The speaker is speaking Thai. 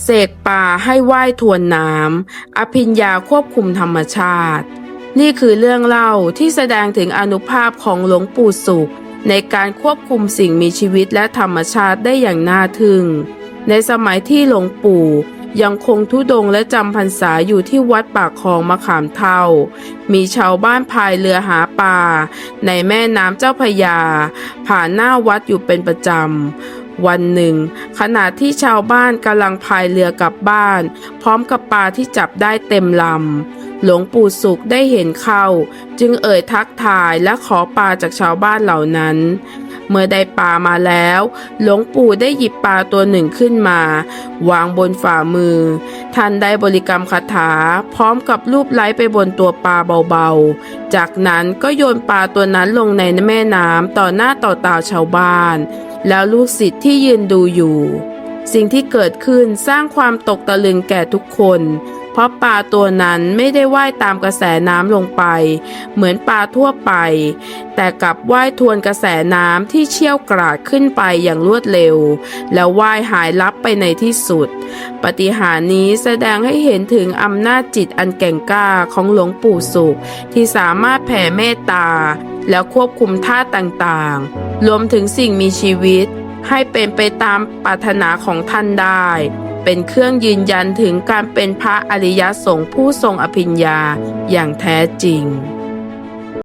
เสกป่าให้ว่ายทวนน้ำ อภิญญาควบคุมธรรมชาติ นี่คือเรื่องเล่าที่แสดงถึงอนุภาพของหลวงปู่สุข ในการควบคุมสิ่งมีชีวิตและธรรมชาติได้อย่างน่าทึ่ง ในสมัยที่หลวงปู่ยังคงทุดงและจำพรรษาอยู่ที่วัดปากคลองมะขามเท่า มีชาวบ้านพายเรือหาปลาในแม่น้ำเจ้าพยา ผ่านหน้าวัดอยู่เป็นประจำ วันหนึ่ง ขณะที่ชาวบ้านกำลังพายเรือกลับบ้าน พร้อมกับปลาที่จับได้เต็มลำ หลวงปู่สุขได้เห็นเข้า จึงเอ่ยทักทายและขอปลาจากชาวบ้านเหล่านั้น เมื่อได้ปลามาแล้ว หลวงปู่ได้หยิบปลาตัวหนึ่งขึ้นมา วางบนฝ่ามือ ท่านได้บริกรรมคาถา พร้อมกับรูปไล้ไปบนตัวปลาเบาๆ จากนั้นก็โยนปลาตัวนั้นลงในแม่น้ำต่อหน้าต่อตาชาวบ้าน แล้วลูกศิษย์ที่ยืนดูอยู่ สิ่งที่เกิดขึ้นสร้างความตกตะลึงแก่ทุกคน เพราะปลาตัวนั้นไม่ได้ว่ายตามกระแสน้ำลงไป เหมือนปลาทั่วไป แต่กลับว่ายทวนกระแสน้ำที่เชี่ยวกราดขึ้นไปอย่างรวดเร็ว แล้วว่ายหายลับไปในที่สุด ปฏิหารนี้แสดงให้เห็นถึงอำนาจจิตอันแก่งกล้าของหลวงปู่สุข ที่สามารถแผ่เมตตา แล้วควบคุมท่าตุต่างๆ รวมถึงสิ่งมีชีวิตให้เป็นไปตามปรารถนาของท่านได้ เป็นเครื่องยืนยันถึงการเป็นพระอริยสงฆ์ผู้ทรงอภิญญาอย่างแท้จริง